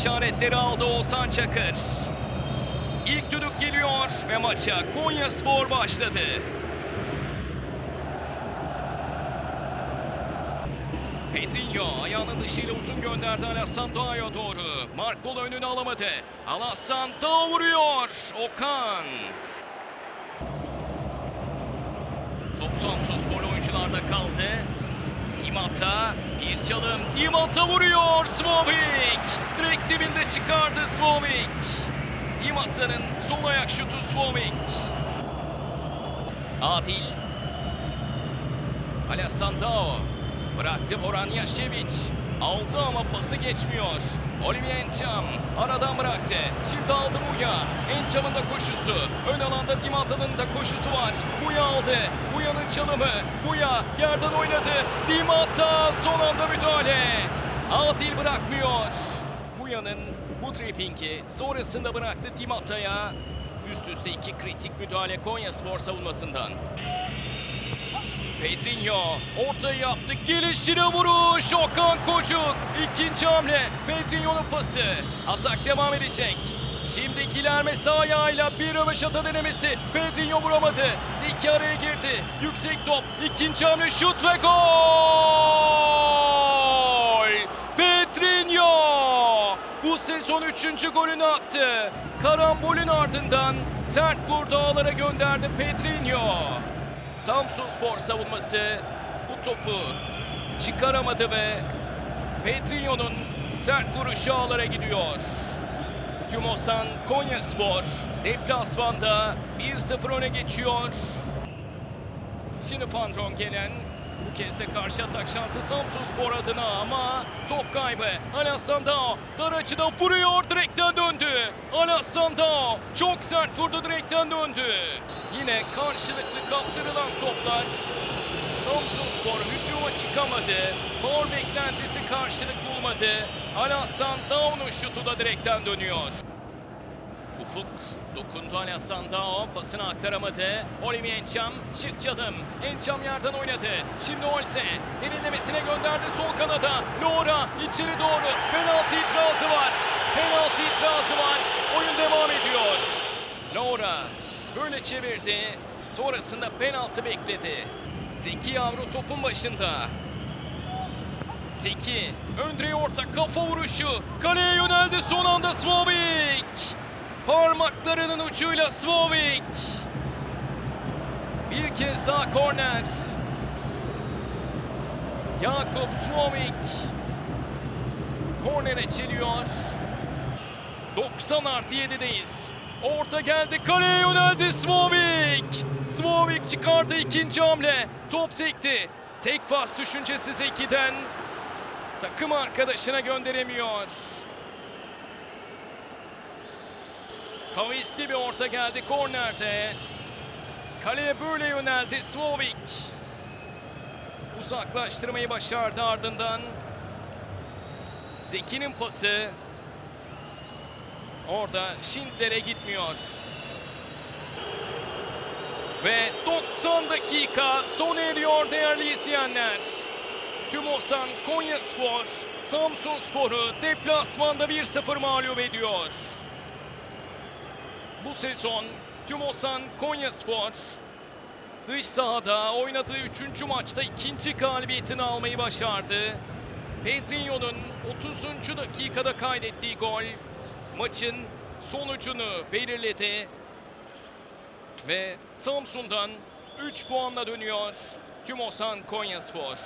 İşaretleri aldı Oğuzhan Çakır. İlk düdük geliyor ve maça Konya Spor başladı. Pedrinho ayağının dışıyla uzun gönderdi Alassan Doğa'ya doğru. Mark Bol önünü alamadı. Alassan vuruyor. Okan. Top Samsun Spor oyuncularda kaldı. Dimata bir çalım. Dimata vuruyor. Svovik. Direkt dibinde çıkardı Svovik. Dimata'nın sol ayak şutu Svovik. Adil. Alassan Dao. Bıraktı Boran Yaşeviç. Aldı ama pası geçmiyor. Olivier Ençam aradan bıraktı. Şimdi aldı Muya. Ençam'ın da koşusu. Ön alanda Dimata'nın da koşusu var. Muya aldı. Muya'nın çalımı. Muya yerden oynadı. Dimata son anda müdahale. Adil bırakmıyor. Muya'nın bu trippingi sonrasında bıraktı Dimata'ya. Üst üste iki kritik müdahale Konya Spor savunmasından. Pedrinho ortaya yaptı. Gelişine vuruş. Okan Kocuk. İkinci hamle. Pedrinho'nun pası. Atak devam edecek. Şimdi ikilerme sağ ayağıyla bir röveşata denemesi. Pedrinho vuramadı. Zeki araya girdi. Yüksek top. İkinci hamle şut ve gol. Pedrinho. Bu sezon üçüncü golünü attı. Karambolün ardından sert vurdu ağlara gönderdi Pedrinho. Samsun Spor savunması bu topu çıkaramadı ve Pedrinho'nun sert vuruşu ağlara gidiyor. Tümosan Konya Spor deplasmanda 1-0 öne geçiyor. Şimdi Fandron gelen bu kez de karşı atak şansı Samsun Spor adına ama top kaybı. Alassan Dao dar açıda vuruyor direkten döndü. Alassan Dao çok sert vurdu direkten döndü. Yine karşılıklı kaptırılan toplar. Samsun Spor hücuma çıkamadı. Faul beklentisi karşılık bulmadı. Alassan Dao'nun şutu da direkten dönüyor. Ufuk dokundu Alassan Dao pasını aktaramadı. Olivier Ençam şık çalım. Ençam yerden oynadı. Şimdi Olse derinlemesine gönderdi sol kanada. Lora içeri doğru. Penaltı itirazı var. Penaltı itirazı var. Oyun devam ediyor. Lora böyle çevirdi. Sonrasında penaltı bekledi. Zeki Yavru topun başında. Zeki, Öndre'ye orta kafa vuruşu. Kaleye yöneldi son anda Svovik. Parmaklarının ucuyla Svovik. Bir kez daha korner. Yakup Svovik. Kornere çeliyor. 90 artı 7'deyiz. Orta geldi kaleye yöneldi Svovik. Svovik çıkardı ikinci hamle. Top sekti. Tek pas düşüncesi Zeki'den. Takım arkadaşına gönderemiyor. Kavisli bir orta geldi kornerde. Kaleye böyle yöneldi Svovik. Uzaklaştırmayı başardı ardından. Zeki'nin pası. Orada Schindler'e gitmiyor. Ve 90 dakika sona eriyor değerli izleyenler. Tümosan Konya Spor, Samsun Spor'u deplasmanda 1-0 mağlup ediyor. Bu sezon Tümosan Konya Spor dış sahada oynadığı 3. maçta ikinci galibiyetini almayı başardı. Pedrinho'nun 30. dakikada kaydettiği gol maçın sonucunu belirledi. Ve Samsun'dan 3 puanla dönüyor Tümosan Konyaspor.